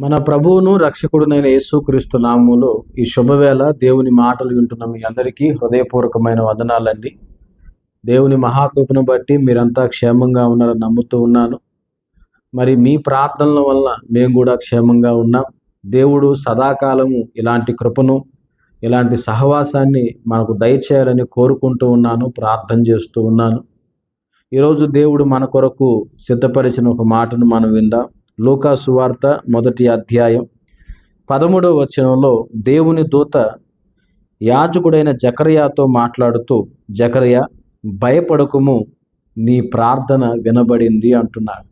మన ప్రభువును రక్షకుడునైన యేసుక్రీస్తు నామములో ఈ శుభవేళ దేవుని మాటలు వింటున్న మీ అందరికీ హృదయపూర్వకమైన వదనాలండి. దేవుని మహాకృపను బట్టి మీరంతా క్షేమంగా ఉన్నారని నమ్ముతూ ఉన్నాను. మరి మీ ప్రార్థనల వల్ల మేము కూడా క్షేమంగా ఉన్నాం. దేవుడు సదాకాలము ఇలాంటి కృపను ఇలాంటి సహవాసాన్ని మనకు దయచేయాలని కోరుకుంటూ ఉన్నాను ప్రార్థన చేస్తూ ఉన్నాను. ఈరోజు దేవుడు మన కొరకు సిద్ధపరిచిన ఒక మాటను మనం విందాం. లూకాసువార్త మొదటి అధ్యాయం పదమూడవ వచనంలో దేవుని దూత యాజకుడైన జకర్యాతో మాట్లాడుతూ జకర్య భయపడకుము నీ ప్రార్థన వినబడింది అంటున్నాడు.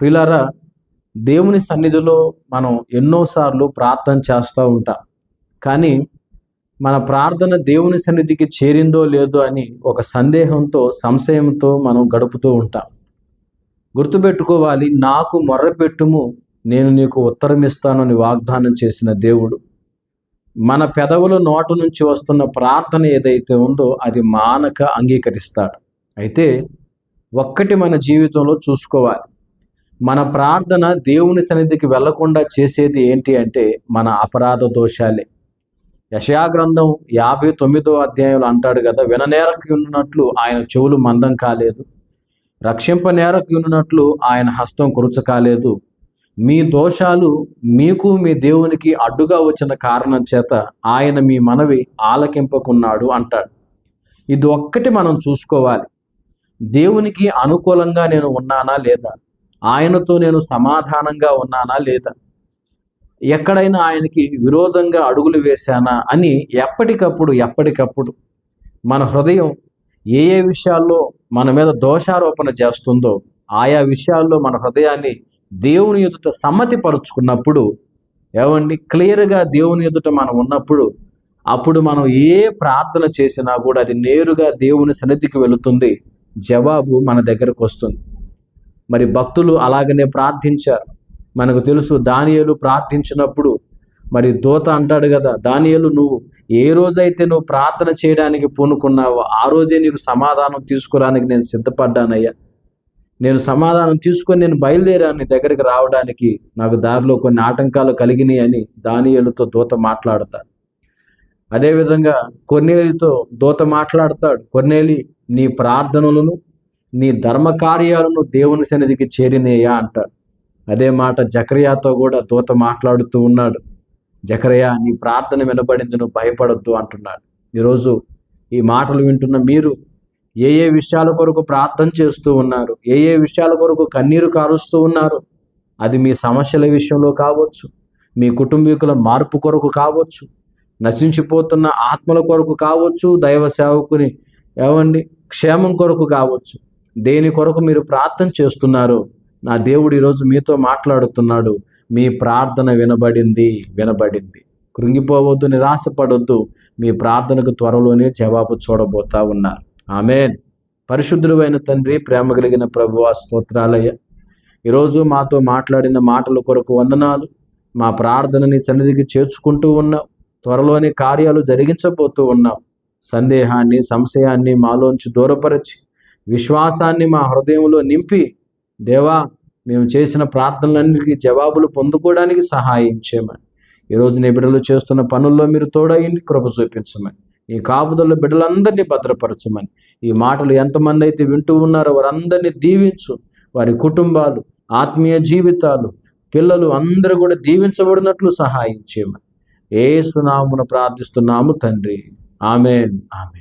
ప్రిలారా దేవుని సన్నిధిలో మనం ఎన్నోసార్లు ప్రార్థన చేస్తూ ఉంటాం. కానీ మన ప్రార్థన దేవుని సన్నిధికి చేరిందో లేదో అని ఒక సందేహంతో సంశయంతో మనం గడుపుతూ ఉంటాం. గుర్తుపెట్టుకోవాలి నాకు మొర్రపెట్టుము నేను నీకు ఉత్తరమిస్తానని వాగ్దానం చేసిన దేవుడు. మన పెదవుల నోట నుంచి వస్తున్న ప్రార్థన ఏదైతే ఉందో అది మానక అంగీకరిస్తాడు. అయితే ఒక్కటి మన జీవితంలో చూసుకోవాలి. మన ప్రార్థన దేవుని సన్నిధికి వెళ్ళకుండా చేసేది ఏంటి అంటే మన అపరాధ దోషాలే. యశయాగ్రంథం యాభై తొమ్మిదో అధ్యాయంలో అంటాడు కదా విననేరకు ఉన్నట్లు ఆయన చెవులు మందం కాలేదు రక్షింప నేరకు ఆయన హస్తం కురుచకాలేదు. మీ దోషాలు మీకు మీ దేవునికి అడ్డుగా వచ్చిన కారణం చేత ఆయన మీ మనవి ఆలకింపకున్నాడు అంటాడు. ఇది ఒక్కటి మనం చూసుకోవాలి. దేవునికి అనుకూలంగా నేను ఉన్నానా లేదా? ఆయనతో నేను సమాధానంగా ఉన్నానా లేదా? ఎక్కడైనా ఆయనకి విరోధంగా అడుగులు వేశానా అని ఎప్పటికప్పుడు ఎప్పటికప్పుడు మన హృదయం ఏ ఏ విషయాల్లో మన మీద దోషారోపణ చేస్తుందో ఆయా విషయాల్లో మన హృదయాన్ని దేవుని ఎదుట సమ్మతి పరుచుకున్నప్పుడు ఏమండి? క్లియర్గా దేవుని ఎదుట మనం ఉన్నప్పుడు అప్పుడు మనం ఏ ప్రార్థన చేసినా కూడా అది నేరుగా దేవుని సన్నిధికి వెళుతుంది. జవాబు మన దగ్గరకు వస్తుంది. మరి భక్తులు అలాగనే ప్రార్థించారు. మనకు తెలుసు దానియలు ప్రార్థించినప్పుడు మరి దోత అంటాడు కదా దానియలు నువ్వు ఏ రోజైతే నువ్వు ప్రార్థన చేయడానికి పూనుకున్నావో ఆ రోజే నీకు సమాధానం తీసుకురానికి నేను సిద్ధపడ్డానయ్యా. నేను సమాధానం తీసుకొని నేను బయలుదేరాను నీ దగ్గరికి రావడానికి. నాకు దారిలో కొన్ని ఆటంకాలు కలిగినాయి అని దానియలతో దూత మాట్లాడతాడు. అదేవిధంగా కొన్నేలితో దూత మాట్లాడతాడు. కొన్నేలి నీ ప్రార్థనలను నీ ధర్మ కార్యాలను దేవుని సన్నిధికి చేరినేయా అంటాడు. అదే మాట జక్రియాతో కూడా దూత మాట్లాడుతూ ఉన్నాడు. జకరయ్య నీ ప్రార్థన వినబడింది నువ్వు భయపడొద్దు అంటున్నాడు. ఈరోజు ఈ మాటలు వింటున్న మీరు ఏ ఏ విషయాల కొరకు ప్రార్థన చేస్తూ ఉన్నారు ఏ ఏ విషయాల కొరకు కన్నీరు కారుస్తూ ఉన్నారు అది మీ సమస్యల విషయంలో కావచ్చు మీ కుటుంబీకుల మార్పు కొరకు కావచ్చు నశించిపోతున్న ఆత్మల కొరకు కావచ్చు దైవ సేవకుని ఏమండి క్షేమం కొరకు కావచ్చు దేని కొరకు మీరు ప్రార్థన చేస్తున్నారు నా దేవుడు ఈరోజు మీతో మాట్లాడుతున్నాడు. మీ ప్రార్థన వినబడింది వినబడింది. కృంగిపోవద్దు నిరాశపడొద్దు. మీ ప్రార్థనకు త్వరలోనే జవాబు చూడబోతా ఉన్నారు. ఆమెన్. పరిశుద్ధుడైన తండ్రి ప్రేమ కలిగిన ప్రభు స్తోత్రాలయ్య. ఈరోజు మాతో మాట్లాడిన మాటల కొరకు వందనాలు. మా ప్రార్థనని సన్నిధికి చేర్చుకుంటూ ఉన్నాం. త్వరలోని కార్యాలు జరిగించబోతూ ఉన్నాం. సందేహాన్ని సంశయాన్ని మాలోంచి దూరపరచి విశ్వాసాన్ని మా హృదయంలో నింపి దేవా మేము చేసిన ప్రార్థనలన్నిటికీ జవాబులు పొందుకోవడానికి సహాయం చేయమని. ఈరోజు నీ బిడ్డలు చేస్తున్న పనుల్లో మీరు తోడయ్యండి కృప చూపించమని. ఈ కాపుదల బిడ్డలందరినీ భద్రపరచమని. ఈ మాటలు ఎంతమంది అయితే వింటూ ఉన్నారో వారందరినీ దీవించు. వారి కుటుంబాలు ఆత్మీయ జీవితాలు పిల్లలు అందరూ కూడా దీవించబడినట్లు సహాయం చేయమని. ఏ సునామును ప్రార్థిస్తున్నాము తండ్రి. ఆమెన్. ఆమె